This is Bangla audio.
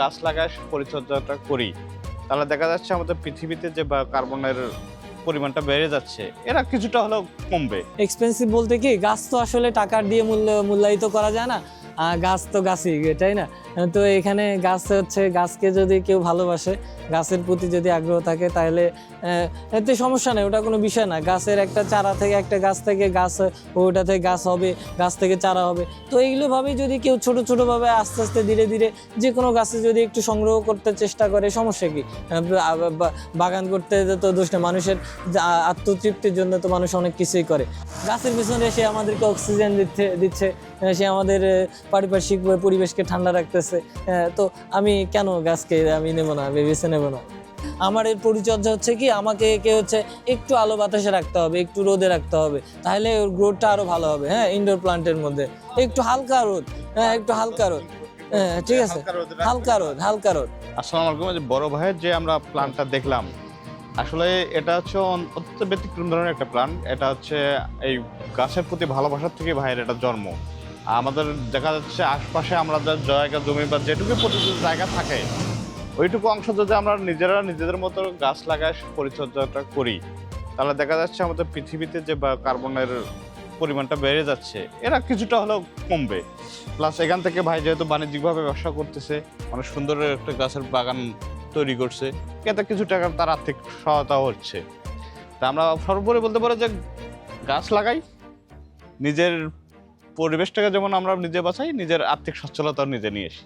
গাছ লাগায় পরিচর্যাটা করি, তাহলে দেখা যাচ্ছে আমাদের পৃথিবীতে যে কার্বনের পরিমাণটা বেড়ে যাচ্ছে, এরা কিছুটা হলেও কমবে। এক্সপেন্সিভ বলতে কি, গাছ তো আসলে টাকার দিয়ে মূল্য মূল্যায়িত করা যায় না। গাছ তো গাছই, তাই না? তো এখানে গাছ হচ্ছে গাছকে যদি কেউ ভালোবাসে, গাছের প্রতি যদি আগ্রহ থাকে, তাহলে এতে সমস্যা নেই, ওটা কোনো বিষয় না। গাছের একটা চারা থেকে একটা গাছ থেকে গাছ, ওটা থেকে গাছ হবে, গাছ থেকে চারা হবে। তো এইগুলোভাবেই যদি কেউ ছোট, ছোটোভাবে আস্তে আস্তে ধীরে ধীরে যে কোনো গাছে যদি একটু সংগ্রহ করতে চেষ্টা করে, সমস্যা কি? বাগান করতে তো দোষ না মানুষের আত্মতৃপ্তির জন্য তো মানুষ অনেক কিছুই করে। গাছের পিছনে সে আমাদেরকে অক্সিজেন দিচ্ছে দিচ্ছে, সে আমাদের পারিপার্শ্বিক পরিবেশকে ঠান্ডা রাখতেছে আহ, তো আমি কেন গাছকে আমি নেব না বেছে নেব না? আমার এর পরিচর্যা হচ্ছে কি আমাকে একে হচ্ছে একটু আলো বাতাসে রাখতে হবে একটু রোদে রাখতে হবে তাহলে ওর গ্রোথটা আরও ভালো হবে হ্যাঁ ইনডোর প্লান্টের মধ্যে। একটু হালকা রোদ হ্যাঁ একটু হালকা রোদ হ্যাঁ ঠিক আছে? হালকা রোদ হালকা রোদ আসসালামু আলাইকুম যে বড় ভাইয়ের যে আমরা প্ল্যানটা দেখলাম আসলে এটা হচ্ছে অত্যন্ত ব্যতিক্রম ধরনের একটা প্ল্যান এটা হচ্ছে এই গাছের প্রতি ভালোবাসার থেকে ভাইয়ের এটা জন্ম। আমাদের দেখা যাচ্ছে আশপাশে আমরা যা জায়গা, জমি বা যেটুকু পর্যন্ত জায়গা থাকে, ওইটুকু অংশ যদি আমরা নিজেরা নিজেদের মতো গাছ লাগায় পরিচর্যাটা করি, তাহলে দেখা যাচ্ছে আমাদের পৃথিবীতে যে কার্বনের পরিমাণটা বেড়ে যাচ্ছে, এরা কিছুটা হলেও কমবে। প্লাস এখান থেকে ভাই যেহেতু বাণিজ্যিকভাবে ব্যবসা করতেছে, অনেক সুন্দর একটা গাছের বাগান তৈরি করছে, এতে কিছু টাকা তার আর্থিক সহায়তা হচ্ছে। তা আমরা সর্বোপরি বলতে পারো যে গাছ লাগাই, নিজের পরিবেশটাকে যেমন আমরা নিজে বাঁচাই নিজের আর্থিক সচ্ছলতা নিজে নিয়ে আসি।